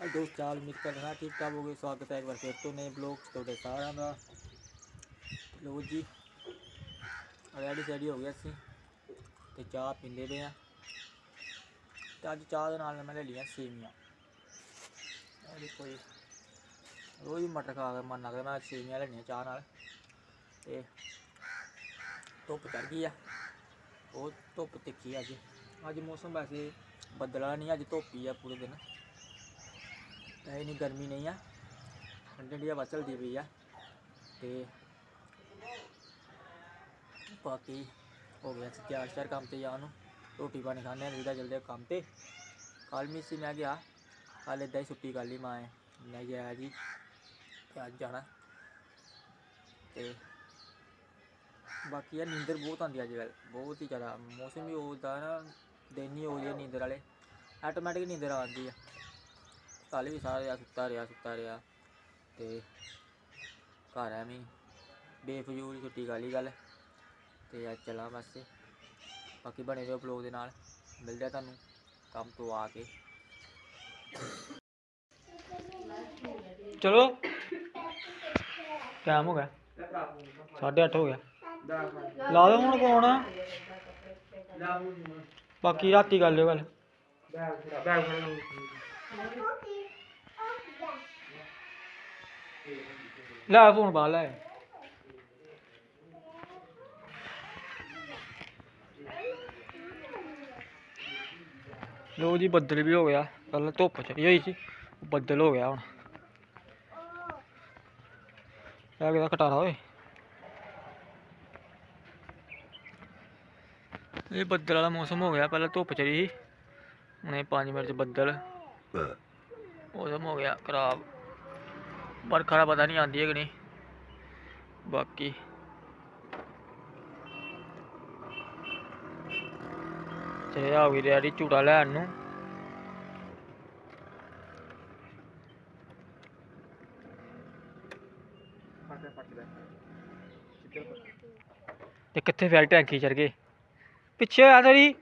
High ਦੋਸਤ ਚਾਲ ਉਮੀਦ ਕਰਨਾ ਠੀਕ ਠਾਕ ਹੋਗੇ ਸਵਾਗਤ ਹੈ ਇੱਕ ਵਾਰ ਫਿਰ ਤੋਂ ਨਏ ਬਲੌਗ 'ਚ ਤੁਹਾਡੇ ਸਾਰਿਆਂ ਦਾ। ਲੋ ਜੀ ਰੈਡੀ ਸੈਡੀ ਹੋ ਗਿਆ ਸੀ ਤੇ ਚਾਹ ਪੀਂਦੇ ਪਏ ਆ ਤੇ ਅੱਜ ਚਾਹ ਦੇ ਨਾਲ ਮੈਂ ਲੈ ਲਈਆਂ ਸੇਵੀਆਂ। ਇਹ ਦੇਖੋ ਜੀ, ਰੋਜ਼ ਹੀ ਮਟਰ ਖਾ ਕੇ ਮਨ ਲੱਗਦਾ, ਮੈਂ ਅੱਜ ਸੇਵੀਆਂ ਲੈਣੀਆਂ ਚਾਹ ਨਾਲ। ਤੇ ਧੁੱਪ ਚੜ ਗਈ ਆ ਉਹ ਧੁੱਪ ਤਿੱਖੀ ਆ ਅੱਜ। ਅੱਜ ਮੌਸਮ ਵੈਸੇ ਬੱਦਲਾ ਨਹੀਂ, ਅੱਜ ਧੁੱਪ ਹੀ ਆ ਪੂਰੇ ਦਿਨ। ਇੰਨੀ ਗਰਮੀ ਨਹੀਂ ਆ। ਠੰਡੀ ਠੰਡੀ ਹਵਾ ਚੱਲਦੀ ਪਈ ਆ। ਤੇ ਬਾਕੀ ਹੋ ਗਿਆ ਸੀ ਤਿਆਰ ਸ਼ਿਆਰ ਕੰਮ ਤੇ ਜਾਣ ਨੂੰ। ਰੋਟੀ ਪਾਣੀ ਖਾਣੇ ਆ ਜਿਹੜਾ ਜਲਦੀ ਕੰਮ ਤੇ। ਕੱਲ ਵੀ ਸੀ, ਮੈਂ ਗਿਆ। ਕੱਲ ਏਦਾਂ ਹੀ ਛੁੱਟੀ ਕਰ ਲਈ ਮਾਂ ਮੈਂ ਗਿਆ ਜੀ, ਤੇ ਅੱਜ ਜਾਣਾ। ਤੇ ਬਾਕੀ ਯਾਰ ਨੀਂਦਰ ਬਹੁਤ ਆਉਂਦੀ ਅੱਜ ਕੱਲ੍ਹ। ਬਹੁਤ ਹੀ ਜ਼ਿਆਦਾ। ਮੌਸਮ ਵੀ ਉਹਦਾ ਨਾ, ਦਿਨ ਹੀ ਹੋ ਗਿਆ ਨੀਂਦਰ ਵਾਲੇ। ਆਟੋਮੈਟਿਕ ਨੀਂਦਰ ਆਉਂਦੀ ਆ। ਕੱਲ ਵੀ ਸਾਰਾ ਰਿਹਾ ਸੁੱਤਾ ਰਿਹਾ ਸੁੱਤਾ ਰਿਹਾ ਤੇ ਘਰ ਐਵੇਂ ਹੀ, ਬੇਫਜ਼ੂਲ ਛੁੱਟੀ ਕਰ ਗੱਲ ਤੇ ਅੱਜ ਚਲਾ ਬਸ ਬਾਕੀ ਬਣੇ ਰਹੋ ਬਲੌਗ ਦੇ ਨਾਲ, ਮਿਲਦੇ ਆ ਤੁਹਾਨੂੰ ਕੰਮ ਤੋਂ ਆ ਕੇ। ਚਲੋ ਟਾਈਮ ਹੋ ਗਿਆ। 8:30 ਹੋ ਗਿਆ। ਲਾ ਦੋ ਹੁਣ ਫੋਨ ਬਾਕੀ ਰਾਤੀ ਕਰ ਲਿਓ ਗੱਲ। ਲੈ ਫੋਨ ਬਾਹਰ, ਲੈ ਲੋ ਜੀ, ਬੱਦਲ ਵੀ ਹੋ ਗਿਆ। ਪਹਿਲਾਂ ਧੁੱਪ ਚੜੀ ਹੋਈ ਸੀ, ਬੱਦਲ ਹੋ ਗਿਆ ਹੁਣ। ਲੈ ਕਿਹਦਾ ਕਟਾਰਾ ਓਏ। ਇਹ ਬੱਦਲ ਵਾਲਾ ਮੌਸਮ ਹੋ ਗਿਆ, ਪਹਿਲਾਂ ਧੁੱਪ ਚੜੀ ਸੀ। ਹੁਣੇ 5 ਮਿੰਟ ਚ ਬੱਦਲ। ਮੌਸਮ ਹੋ ਗਿਆ ਖਰਾਬ। ਬਰਖਾ ਦਾ ਪਤਾ ਨਹੀਂ ਆਉਂਦੀ ਹੈ ਕਿ ਨਹੀਂ। ਬਾਕੀ। ਤੇ ਆ ਵੀ ਰੈਡੀ ਝੂਟਾ ਲੈਣ ਨੂੰ। ਤੇ ਕਿੱਥੇ ਫੈਲ ਟੈਂਕੀ ਚੜ ਗਏ? ਪਿੱਛੇ ਆ ਥੋੜੀ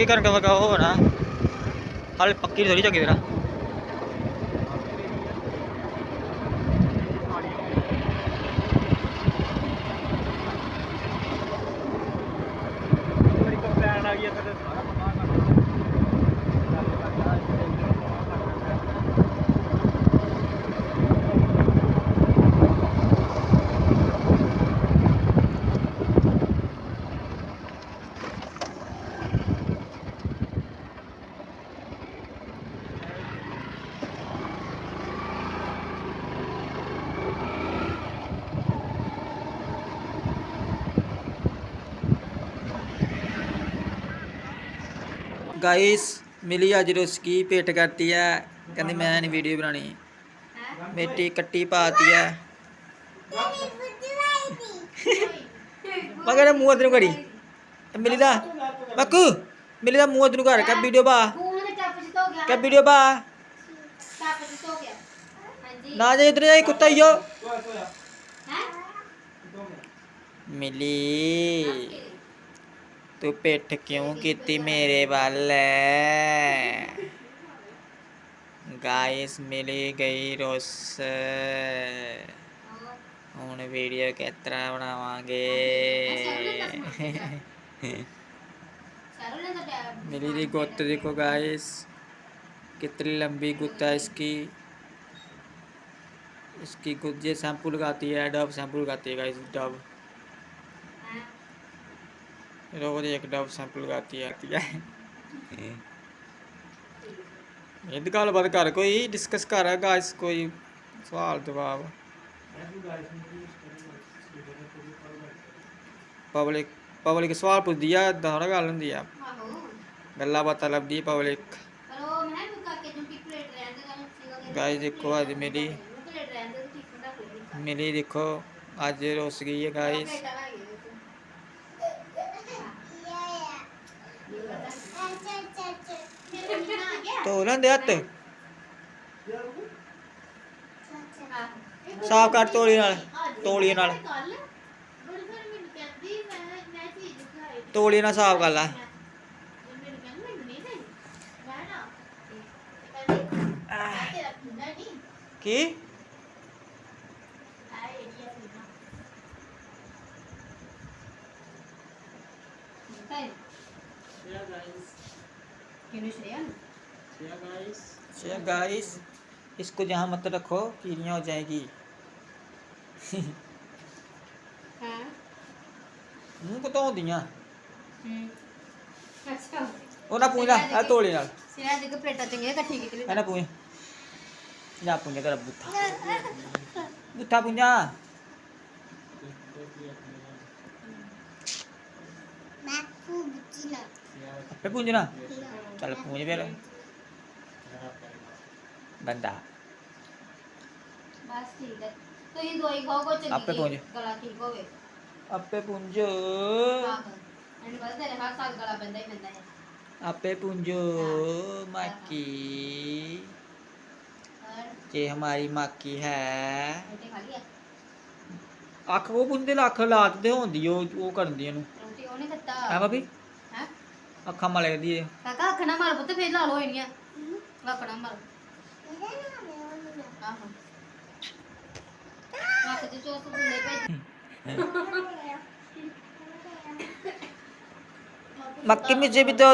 ਪੱਕੀ ਕਰਨ ਦਾ ਵਗਾ ਹੋ ਨਾ ਹਾਲੇ ਪੱਕੀ ਥੋੜੀ ਚੰਗੀ ਤਰ੍ਹਾਂ ਗਾਇਸ ਮਿਲੀ ਅੱਜ ਰੁਸਕੀ ਪੇਟ ਕਰਤੀ ਹੈ, ਕਹਿੰਦੀ ਮੈਂ ਨਹੀਂ ਵੀਡੀਓ ਬਣਾਣੀ ਮੇਟੀ ਕੱਟੀ ਪਾਤੀ ਹੈ। ਮਗਰ ਮੂੰਹ ਅਦਰੂ ਕਰੀ ਮਿਲੀ ਦਾ ਬੱਕੂ ਮਿਲੀ ਦਾ ਮੂੰਹ ਅਦਰੂ ਕਰ ਕਾ ਵੀਡੀਓ ਬਾ ਮੂੰਹ ਕਾ ਵੀਡੀਓ ਬਾ ਨਾ ਜੇ ਇਧਰ ਜਾਈ, ਕੁੱਤਾ ਈਓ ਹੈ। ਮਿਲੀ। ਤੂੰ ਪਿੱਠ ਕਿਉਂ ਕੀਤੀ ਮੇਰੇ ਵੱਲ ਗਾਇਸ ਮਿਲੀ ਗਈ ਰੁੱਸ ਹੁਣ ਵੀਡੀਓ ਕਿਸ ਤਰ੍ਹਾਂ ਬਣਾਵਾਂਗੇ ਸਾਰੋ ਲੈਂਦਾ ਟੈਬ मिली रही गुत्त देखो गाइस कितनी लंबी गुत्त है इसकी इसकी गुत्त ये शैम्पू लगाती है डब शैम्पू लगाती है गाइस डब रोज एक डब सैंपल गाती आती है ये गल्लबात कर कोई डिस्कस कर गाइस कोई सवाल जवाब पब्लिक पब्लिक सवाल पुछदी है थोड़ा गल होंगी है गल्ला बात लभदी पब्लिक गाइस देखो अज मिली मिली देखो अज रोस गई है गाइस ਧੋ ਲੈਂਦੇ ਹੱਥ। ਸਾਫ਼ ਕਰ ਤੋਲੀ ਨਾਲ ਤੋਲੀ ਨਾਲ। ਤੋਲੀ ਨਾਲ ਸਾਫ਼ ਕਰ ਲੈ। ਕੀ? गाइस इसको जहाँ मत रखो कीड़ियाँ हो जाएगी ਹਾਂ ਮੂੰਹ ਕਤੋਂ ਹੁੰਦੀਆਂ ਹੂੰ ਅੱਛਾ ਉਹ ਨਾ ਪੂੰਝਾ ਆ ਤੋਲੇ ਨਾਲ ਸਿਰਾ ਦੇ ਕੇ ਪਲੇਟਾਂ ਚੰਗੀਆਂ ਇਕੱਠੀ ਕੀਤੀ ਇਹ ਨਾ ਪੂੰਝ ਜਾ ਪੂੰਝਾ ਤੇਰਾ ਬੁੱਥਾ ਬੁੱਥਾ ਪੂੰਝਾ ਆਪੇ ਪੂੰਝਣਾ ਚੱਲ ਪੂੰਝ ਫਿਰ ਬੰਦਾ ਬਸ ਠੀਕ ਹੈ ਤੁਸੀਂ ਦਵਾਈ ਖਾਓ ਕੋ ਚੰਗੀ ਆਪੇ ਪਹੁੰਚ। ਜੀ, ਗਲਾ ਠੀਕ ਹੋਵੇ ਆਪੇ ਪੂੰਝ ਆਹੋ ਐਂਡ ਬਸ ਤੇਰੇ ਹਰ ਸਾਲ ਗਲਾ ਬੰਦਾ ਹੀ ਬੰਦਾ ਹੈ ਆਪੇ ਪੂੰਝ ਮਾਕੀ ਔਰ ये हमारी माकी है ਰੋਟੀ ਖਾ ਲਈ ਆ ਅੱਖ ਉਹ ਪੁੰਦੇ ਲੱਖ ਲਾਤ ਤੇ ਹੁੰਦੀ ਉਹ ਉਹ ਕਰਦੀ ਇਹਨੂੰ ਰੋਟੀ ਉਹਨੇ ਦਿੱਤਾ ਹੈ ਭਾਬੀ ਹੈ ਅੱਖਾਂ ਮਲੇ ਦੀ ਇਹ। ਕਾਕਾ ਅੱਖ ਨਾ ਮਾਰ ਪੁੱਤ ਫੇਰ ਲਾ ਲੋ ਇਹਨੀਆਂ ਅੱਖ ਨਾ ਮਾਰ ਆਹੋ ਅੱਖ ਚ ਚੋਸ ਬੁੱਲੇ ਭੇਜ मक्की मुझे भी तो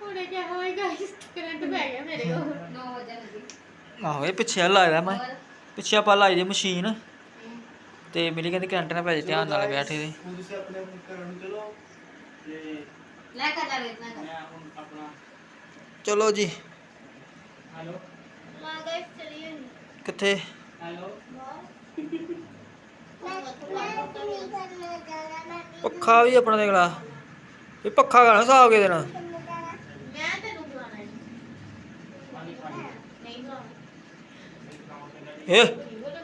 ਉਹਨੇ ਕਿਹਾ ਹੋਏ ਗਾਇਸ ਕਰੰਟ ਪੈ ਗਿਆ ਮੇਰੇ ਕੋਲ 9 ਵਜੇ ਲੱਗੀ ਆਹੋ ਇਹ ਪਿੱਛੇ ਲਾਇਆ ਮੈਂ ਹੋਰ ਪਿੱਛੇ ਆਪਾਂ ਲਾਈ ਦੀ ਮਸ਼ੀਨ ਹਮ, ਤੇ ਮੇਰੀ ਕਹਿੰਦੀ ਕਰੰਟ ਨਾ ਪੈ ਜੇ ਧਿਆਨ ਨਾਲ ਬੈਠੇ ਦੇ ਤੁਸੀਂ ਆਪਣੇ ਆਪਣੇ ਘਰਾਂ ਨੂੰ ਚਲੋ ਤੇ ਲੈ ਕੇ ਚੱਲ ਇਤਨਾ ਕਰ ਮੈਂ ਹੁਣ ਆਪਣਾ ਚਲੋ ਜੀ ਹੈਲੋ ਮਾਂ ਗਾਇਸ ਚਲੀਏ ਕਿੱਥੇ? ਹੈਲੋ ਪੱਖਾ ਵੀ ਆਪਣਾ ਦੇਖ ਲਾ। ਇਹ ਪੱਖਾ ਗਾਣਾ ਸਾਫ਼ ਕੇ ਦੇਣਾ ਮੈਂ ਤੈਨੂੰ ਬੁਲਾਣਾ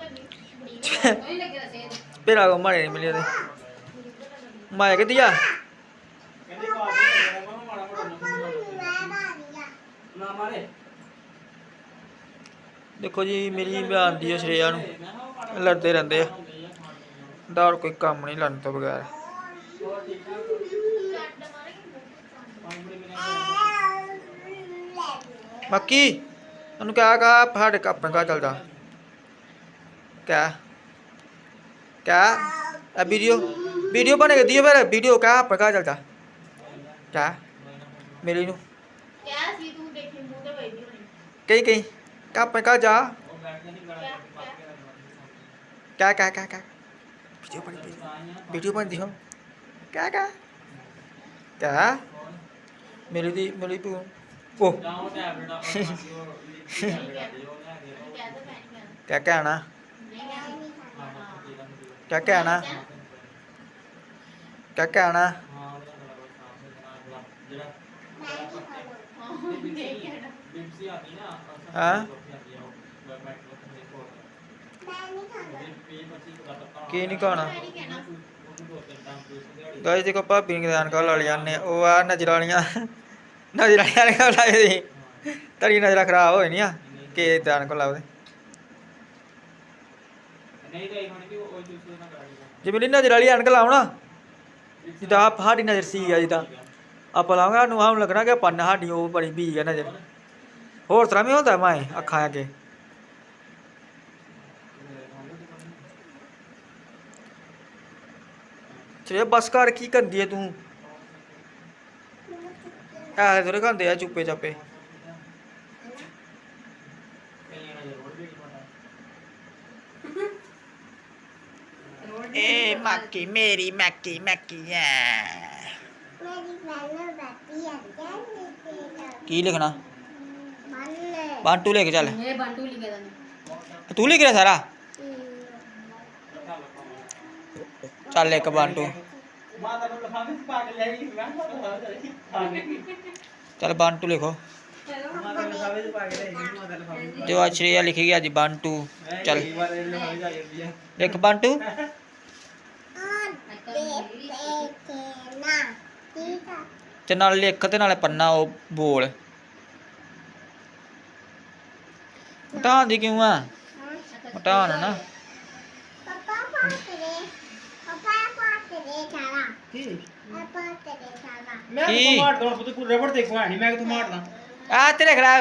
ਨਹੀਂ ਲੱਗਿਆ ਸੇ ਪੇਰਾ ਕੋ ਮਾਰੇ ਨਹੀਂ ਮਿਲਿਆ ਤੇ। ਮਾਇਆ ਕਿੱਦੀ ਆ ਕਹਿੰਦੇ ਮਾੜਾ ਮਾੜਾ ਨਾ ਮਾਰੇ। ਦੇਖੋ ਜੀ ਮੇਰੀ ਬਿਆਨ ਦੀ ਸ਼ਰੇਆ ਨੂੰ ਲੜਦੇ ਰਹਿੰਦੇ ਆ। ਡਰ ਕੋਈ ਕੰਮ ਨਹੀਂ ਲੜਨ ਤੋਂ ਬਗੈਰ। ਬਾਕੀ ਉਹਨੂੰ ਕਿਹਾ ਕਾ ਸਾਡੇ ਕ- ਆਪਣੇ ਘਰ ਚੱਲ ਜਾ ਕਿਆ ਕਿਆ ਆ ਵੀਡੀਓ ਵੀਡੀਓ ਬਣੇ ਦਿਓ ਫਿਰ ਵੀਡੀਓ ਕਾ ਆਪਣੇ ਘਰ ਚੱਲ ਜਾ ਕਿਆ ਮੇਰੀ ਨੂੰ। ਕਿਆ ਸੀ ਤੂੰ ਦੇਖੀ ਮੂੰਹ ਤੇ ਵਈਦੀ ਹੋਣੀ ਕਹੀਂ ਕਹੀਂ। ਕਾ ਆਪਣੇ ਘਰ ਜਾ ਉਹ ਬੈਠ ਕੇ ਨਹੀਂ ਗਲਾ ਪੱਕ ਕੇ ਕਿਆ ਕਿਆ ਕਿਆ ਕਿਆ ਵੀਡੀਓ ਬਣੀ ਪਈ ਵੀਡੀਓ ਬਣਦੀ ਹੋ ਕਿਆ ਕਿਆ ਕਿਆ ਮੇਰੀ ਦੀ ਕਹਿਣਾ ਜਿਹੜਾ ਨਾ ਹਾਂ? ਕੀ ਨਹੀਂ ਖਾਣਾ ਗਾਇਸ ਦੇਖੋ ਭਾਬੀ ਨੇ ਗਦਾਨ ਕਾ ਲਾ ਲਿਆ ਨੇ ਉਹ ਆ ਨਜ਼ਰ ਵਾਲੀਆਂ ਨਜ਼ਰ ਵਾਲੀਆਂ ਦੀ ਤੇਰੀ ਨਜ਼ਰ ਖਰਾਬ ਹੋਈ ਨਹੀਂ ਆ ਕਿ ਦਾਨ ਕੋ ਲਾਉਦੇ ਨਹੀਂ ਤਾਂ ਇਹ ਹੁਣ ਵੀ ਉਹ ਜੂਸ ਨਾ ਕਰਾਂਗੇ ਜੇ ਮੇਰੀ ਨਜ਼ਰ ਵਾਲੀ ਅਣਕ ਲਾਉਣਾ ਜਿੱਦਾਂ ਆਪ ਸਾਡੀ ਨਜ਼ਰ ਸੀ ਆ ਜਿੱਦਾਂ ਆਪਾਂ ਲਾਵਾਂਗੇ ਸਾਨੂੰ ਆਉਂ ਲੱਗਣਾ ਕਿ ਪੰਨ ਸਾਡੀ ਉਹ ਬੜੀ ਵੀ ਆ ਨਜ਼ਰ ਹੋਰ ਤਰ੍ਹਾਂ ਵੀ ਹੁੰਦਾ ਮੈਂ ਅੱਖਾਂ ਅੱਗੇ। ਚਲੇ ਬਸ ਕਰ ਕੀ ਕਰਦੀ ਐ ਤੂੰ? ਐ ਥੋੜੇ ਖਾਂਦੇ ਆ ਚੁੱਪੇ ਚਾਪੇ। ਏ ਮਾਕੀ ਮੇਰੀ ਮੈਕੀ ਮੈਕੀ ਐ। ਕੀ ਲਿਖਣਾ? ਮਾਤਾ ਲਿਖਾਵੇ ਚ ਪਾ ਕੇ ਲੈ ਗਈ। ਮਾਤਾ ਲਿਖਾਵੇ ਤੇ ਉਹ ਅਛਰੀਆ ਲਿਖੀ ਗਿਆ ਜੀ ਬੰਟੂ। ਚੱਲ। ਕਈ ਵਾਰ ਲਿਖਾਵੇ ਜਾ ਜਾਂਦੀ ਆ। ਲਿਖ ਬੰਟੂ। ਤੇ ਨਾਲ ਲਿਖ ਤੇ ਨਾਲੇ ਪੰਨਾ ਉਹ ਬੋਲ। ਹਟਾਉਣ ਦੀ ਕਿਉਂ ਆ ਹਟਾਉਣ ਨਾ ਮੈਂ ਕੀ? ਕਿਥੋਂ ਮਾਰਦਾ ਪੁੱਤ ਕੋਈ ਰਬੜ ਦੇਖੋ ਹੈ ਨਹੀਂ ਮੈਂ ਕਿਥੋਂ ਮਾਰਦਾ ਆ ਤੇ ਲਿਖ ਲੈ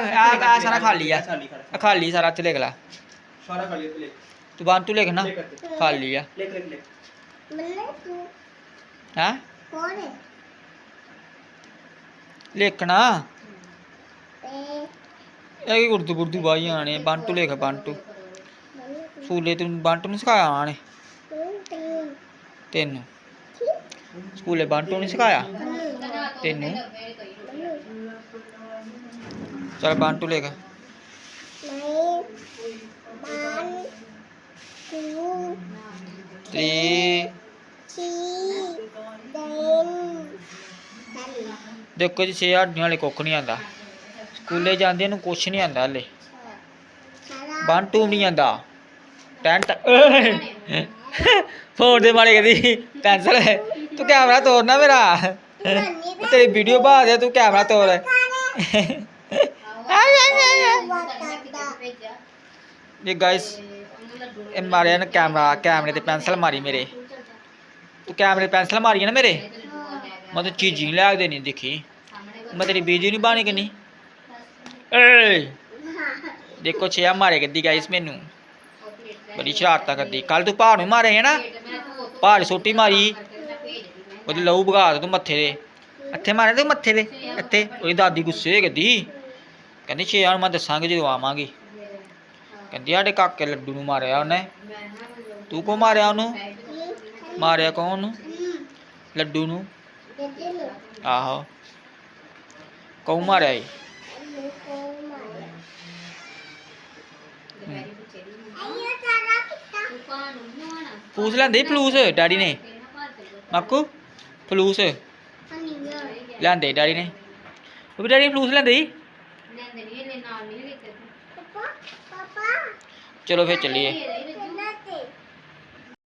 ਇਹ ਕੀ ਉਰਦੂ ਉਰਦੂ ਬਾਈ ਆਣੇ ਬੰਟੂ ਲਿਖ ਬੰਟੂ। ਸਕੂਲੇ ਤੈਨੂੰ ਬੰਟੂ ਨੂੰ ਸਿਖਾਇਆ ਆਣੇ? ਤੈਨੂੰ। ਸਕੂਲੇ ਬੰਟੂ ਨਹੀਂ ਸਿਖਾਇਆ? ਤੈਨੂੰ। ਚਲ ਬੰਟੂ ਲਿਖ। ਤੇ ਦੇਖੋ ਜੀ ਛੇ ਹੱਡੀਆਂ ਵਾਲੇ ਕੁੱਖ ਨਹੀਂ ਆਂਦਾ ਸਕੂਲੇ ਜਾਂਦੇ ਨੂੰ ਕੁਛ ਨਹੀਂ ਆਂਦਾ ਹਲੇ। ਬੰਟੂ ਨਹੀਂ ਆਂਦਾ। ਟੈਂਟ ਫੋਨ ਦੇ ਮਾਰੇ ਕਦੀ ਪੈਨਸਲ ਤੂੰ ਕੈਮਰਾ ਤੋੜਨਾ ਮੇਰਾ। ਤੇਰੀ ਵੀਡੀਓ ਬਣਾ ਦੇ ਤੂੰ ਕੈਮਰਾ ਤੋੜ ਇਹ ਗਾਇਸ ਇਹ ਮਾਰਿਆ ਨਾ ਕੈਮਰਾ ਕੈਮਰੇ ਤੇ ਪੈਨਸਲ ਮਾਰੀ ਮੇਰੇ। ਤੂੰ ਕੈਮਰੇ ਪੈਨਸਲ ਮਾਰੀ ਨਾ ਮੇਰੇ? ਮੈਂ ਤਾਂ ਚੀਜ਼ ਹੀ ਲਿਆ ਕੇ ਦੇਣੀ ਦੇਖੀ। ਮੈਂ ਤੇਰੀ ਵੀਡੀਓ ਨਹੀਂ ਬਾਣੀ ਕਰਨੀ ਏ ਦੇਖੋ ਛਿਆ ਮਾਰੇ ਗੱਦੀ ਗਾਇਸ ਮੈਨੂੰ। ਬੜੀ ਸ਼ਰਾਰਤਾਂ ਕਰਦੀ। ਕੱਲ ਤੂੰ ਭਾਰ ਨੂੰ ਮਾਰੇ ਹੈ ਨਾ ਭਾਰ ਸੋਟੀ ਮਾਰੀ। ਉਹਦੇ ਲਹੂ ਭਗਾ ਦੇ ਤੂੰ ਮੱਥੇ ਦੇ ਇੱਥੇ ਮਾਰੇ ਤੂੰ ਮੱਥੇ ਦੇ ਇੱਥੇ? ਉਹਦੀ ਦਾਦੀ ਗੁੱਸੇ ਹੋ ਗਈ ਕਹਿੰਦੀ ਛੇ ਨੂੰ ਮੈਂ ਦੱਸਾਂਗੇ ਜਦੋਂ ਆਵਾਂਗੀ। ਕਹਿੰਦੀ ਸਾਡੇ ਕਾਕੇ ਲੱਡੂ ਨੂੰ ਮਾਰਿਆ ਉਹਨੇ। ਤੂੰ ਕੋ ਮਾਰਿਆ ਉਹਨੂੰ? ਮਾਰਿਆ ਕੌਣ ਉਹਨੂੰ? ਲੱਡੂ ਨੂੰ? ਆਹੋ। ਕੌਣ ਮਾਰਿਆ ਈ ਫਲੂਸ ਲੈਂਦੇ ਫਲੂਸ? ਡੈਡੀ ਨੇ। ਮਾਕੂ ਫਲੂਸ। ਲੈਂਦੇ ਡੈਡੀ ਨੇ। ਉਹ ਵੀ ਡੈਡੀ ਨੇ ਫਲੂਸ ਲੈਂਦੇ ਸੀ? ਚਲੋ ਫਿਰ ਚੱਲੀਏ।